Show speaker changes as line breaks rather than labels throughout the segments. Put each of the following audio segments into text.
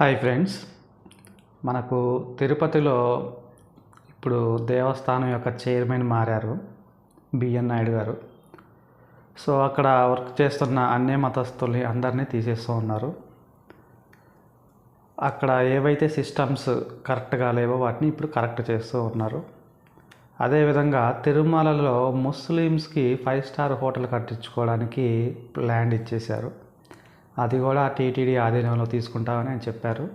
Hi friends. మనకు తిరుపతిలో ఇప్పుడు దేవస్థానం యొక్క చైర్మన్ మారారు బిఎన్ నాయుడు గారు. సో అక్కడ వర్క్ చేస్తున్న అన్ని మతస్థుల్ని అందరినీ తీసేస్తూ ఉన్నారు. అక్కడ ఏవైతే సిస్టమ్స్ కరెక్ట్గా లేవో వాటిని ఇప్పుడు కరెక్ట్ చేస్తూ ఉన్నారు. అదేవిధంగా తిరుమలలో ముస్లిమ్స్కి ఫైవ్ స్టార్ హోటల్ కట్టించుకోవడానికి ల్యాండ్ ఇచ్చేశారు. అది కూడా టీటీడీ ఆధీనంలో తీసుకుంటామని ఆయన చెప్పారు.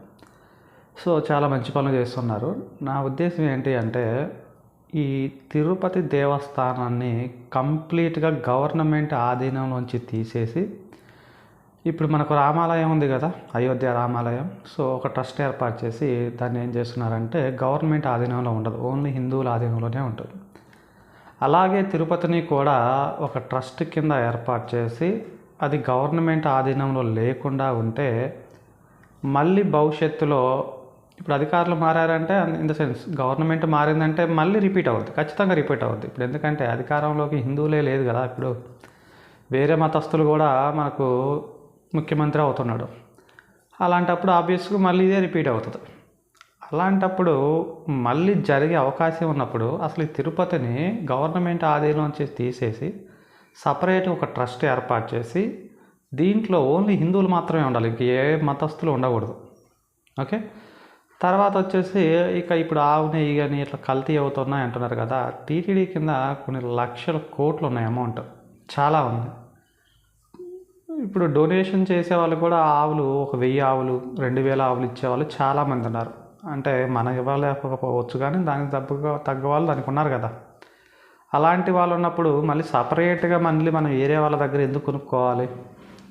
సో చాలా మంచి పనులు చేస్తున్నారు. నా ఉద్దేశం ఏంటి అంటే ఈ తిరుపతి దేవస్థానాన్ని కంప్లీట్గా గవర్నమెంట్ ఆధీనంలోంచి తీసేసి ఇప్పుడు మనకు రామాలయం ఉంది కదా అయోధ్య రామాలయం. సో ఒక ట్రస్ట్ ఏర్పాటు చేసి దాన్ని ఏం చేస్తున్నారంటే గవర్నమెంట్ ఆధీనంలో ఉండదు ఓన్లీ హిందువుల ఆధీనంలోనే ఉంటుంది. అలాగే తిరుపతిని కూడా ఒక ట్రస్ట్ కింద ఏర్పాటు చేసి అది గవర్నమెంట్ ఆధీనంలో లేకుండా ఉంటే మళ్ళీ భవిష్యత్తులో ఇప్పుడు అధికారులు మారారంటే ఇన్ ద సెన్స్ గవర్నమెంట్ మారిందంటే మళ్ళీ రిపీట్ అవుద్ది ఖచ్చితంగా రిపీట్ అవుద్ది. ఇప్పుడు ఎందుకంటే అధికారంలోకి హిందువులే లేదు కదా ఇప్పుడు వేరే మతస్థులు కూడా మనకు ముఖ్యమంత్రి అవుతున్నాడు. అలాంటప్పుడు ఆబ్వియస్గా మళ్ళీ ఇదే రిపీట్ అవుతుంది. అలాంటప్పుడు మళ్ళీ జరిగే అవకాశం ఉన్నప్పుడు అసలు ఈ తిరుపతిని గవర్నమెంట్ ఆధీనంలోంచి తీసేసి సపరేట్ ఒక ట్రస్ట్ ఏర్పాటు చేసి దీంట్లో ఓన్లీ హిందువులు మాత్రమే ఉండాలి ఇంక ఏ మతస్థులు ఉండకూడదు. ఓకే? తర్వాత వచ్చేసి ఇక ఇప్పుడు ఆవు నెయ్యి కానీ ఇట్లా కల్తీ అవుతున్నాయి అంటున్నారు కదా టీటీడీ కింద కొన్ని లక్షల కోట్లు ఉన్నాయి అమౌంట్. చాలా ఉంది. ఇప్పుడు డొనేషన్ చేసే వాళ్ళు కూడా ఆవులు ఒక వెయ్యి ఆవులు రెండు వేల ఆవులు ఇచ్చేవాళ్ళు చాలామంది ఉన్నారు. అంటే మనం ఇవ్వలేకపోవచ్చు కానీ దానికి తగ్గ తగ్గ వాళ్ళు దానికి ఉన్నారు కదా. అలాంటి వాళ్ళు ఉన్నప్పుడు మళ్ళీ సపరేట్గా మళ్ళీ మనం ఏరియా వాళ్ళ దగ్గర ఎందుకు కొనుక్కోవాలి?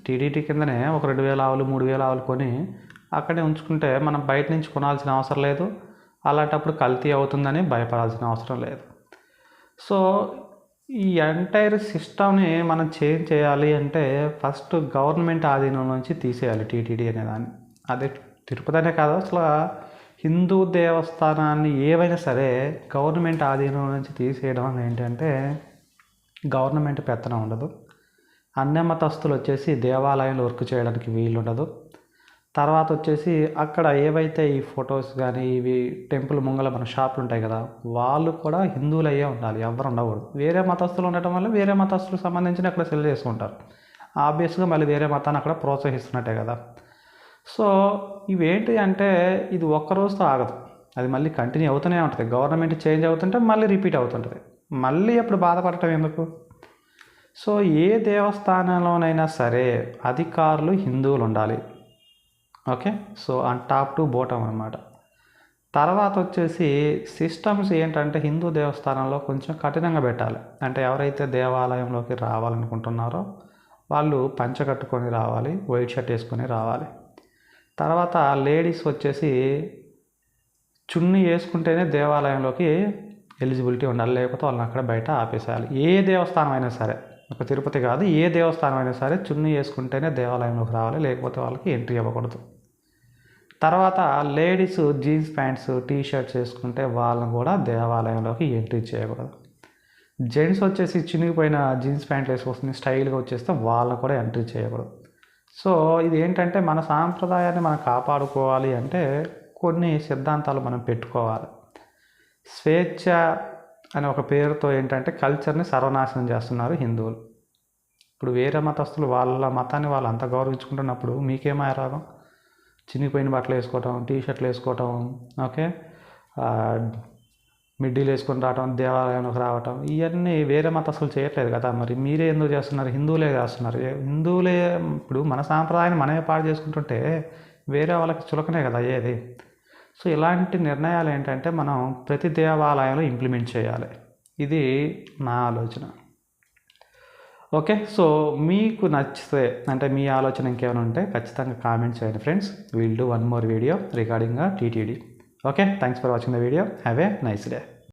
టీడీటీ కిందనే ఒక రెండు వేల ఆవులు మూడు వేల ఆవులు కొని అక్కడే ఉంచుకుంటే మనం బయట నుంచి కొనాల్సిన అవసరం లేదు. అలాంటప్పుడు కల్తీ అవుతుందని భయపడాల్సిన అవసరం లేదు. సో ఈ ఎంటైర్ సిస్టమ్ని మనం చేంజ్ చేయాలి అంటే ఫస్ట్ గవర్నమెంట్ ఆధీనం నుంచి తీసేయాలి టీటీడీ అనేదాన్ని అదే తిరుపతి అనే కాదు అసలు హిందూ దేవస్థానాన్ని ఏవైనా సరే గవర్నమెంట్ ఆధీనం నుంచి తీసేయడం అని ఏంటంటే గవర్నమెంట్ పెత్తనం ఉండదు. అన్య మతస్థులు వచ్చేసి దేవాలయంలో వర్క్ చేయడానికి వీలుండదు తర్వాత వచ్చేసి అక్కడ ఏవైతే ఈ ఫొటోస్ కానీ ఇవి టెంపుల్ ముంగల మన షాపులు ఉంటాయి కదా వాళ్ళు కూడా హిందువులయ్యే ఉండాలి ఎవరు ఉండకూడదు. వేరే మతస్థులు ఉండటం వల్ల వేరే మతస్థులకు సంబంధించిన అక్కడ సెల్ చేసుకుంటారు. ఆబ్వియస్గా మళ్ళీ వేరే మతాన్ని అక్కడ ప్రోత్సహిస్తున్నట్టే కదా. సో ఇవేంటి అంటే ఇది ఒక్క రోజుతో ఆగదు. అది మళ్ళీ కంటిన్యూ అవుతూనే ఉంటుంది. గవర్నమెంట్ చేంజ్ అవుతుంటే మళ్ళీ రిపీట్ అవుతుంటుంది. మళ్ళీ అప్పుడు బాధపడటం ఎందుకు? సో ఏ దేవస్థానంలోనైనా సరే అధికారులు హిందువులు ఉండాలి. ఓకే? సో ఆ టాప్ టు బోటం అనమాట తర్వాత వచ్చేసి సిస్టమ్స్ ఏంటంటే హిందూ దేవస్థానంలో కొంచెం కఠినంగా పెట్టాలి. అంటే ఎవరైతే దేవాలయంలోకి రావాలనుకుంటున్నారో వాళ్ళు పంచ కట్టుకొని రావాలి వైట్ షర్ట్ వేసుకొని రావాలి. తర్వాత లేడీస్ వచ్చేసి చున్నీ వేసుకుంటేనే దేవాలయంలోకి ఎలిజిబిలిటీ ఉండాలి లేకపోతే వాళ్ళని అక్కడ బయట ఆపేసేయాలి. ఏ దేవస్థానం అయినా సరే ఒక తిరుపతి కాదు ఏ దేవస్థానం అయినా సరే చున్నీ వేసుకుంటేనే దేవాలయంలోకి రావాలి లేకపోతే వాళ్ళకి ఎంట్రీ ఇవ్వకూడదు. తర్వాత ladies jeans pants T shirts వేసుకుంటే వాళ్ళని కూడా దేవాలయంలోకి ఎంట్రీ చేయకూడదు. జెంట్స్ వచ్చేసి చినిగిపోయిన జీన్స్ ప్యాంట్లు వేసుకొస్తుంది స్టైల్గా వచ్చేస్తే వాళ్ళని కూడా ఎంట్రీ చేయకూడదు. సో ఇది ఏంటంటే మన సాంప్రదాయాన్ని మనం కాపాడుకోవాలి అంటే కొన్ని సిద్ధాంతాలు మనం పెట్టుకోవాలి. స్వేచ్ఛ అనే ఒక పేరుతో ఏంటంటే కల్చర్ని సర్వనాశనం చేస్తున్నారు హిందువులు. ఇప్పుడు వేరే మతస్థులు వాళ్ళ మతాన్ని వాళ్ళు అంత గౌరవించుకుంటున్నప్పుడు మీకేమై రాగం? చినిగిపోయిన బట్టలు వేసుకోవటం టీ షర్ట్లు వేసుకోవటం ఓకే? మిడ్డీలు వేసుకొని రావటం దేవాలయంలోకి రావటం ఇవన్నీ వేరే మతస్థులు చేయట్లేదు కదా మరి. మీరే ఎందుకు చేస్తున్నారు? హిందువులే చేస్తున్నారు. హిందువులే ఇప్పుడు మన సాంప్రదాయాన్ని మనమే పాడు చేసుకుంటుంటే వేరే వాళ్ళకి చులకనే కదా అయ్యేది సో ఇలాంటి నిర్ణయాలు ఏంటంటే మనం ప్రతి దేవాలయంలో ఇంప్లిమెంట్ చేయాలి. ఇది నా ఆలోచన. ఓకే సో మీకు నచ్చితే అంటే మీ ఆలోచన ఇంకేమైనా ఉంటే ఖచ్చితంగా కామెంట్ చేయండి friends. Will do one more video regarding TTD Okay, thanks for watching the video. Have a nice day.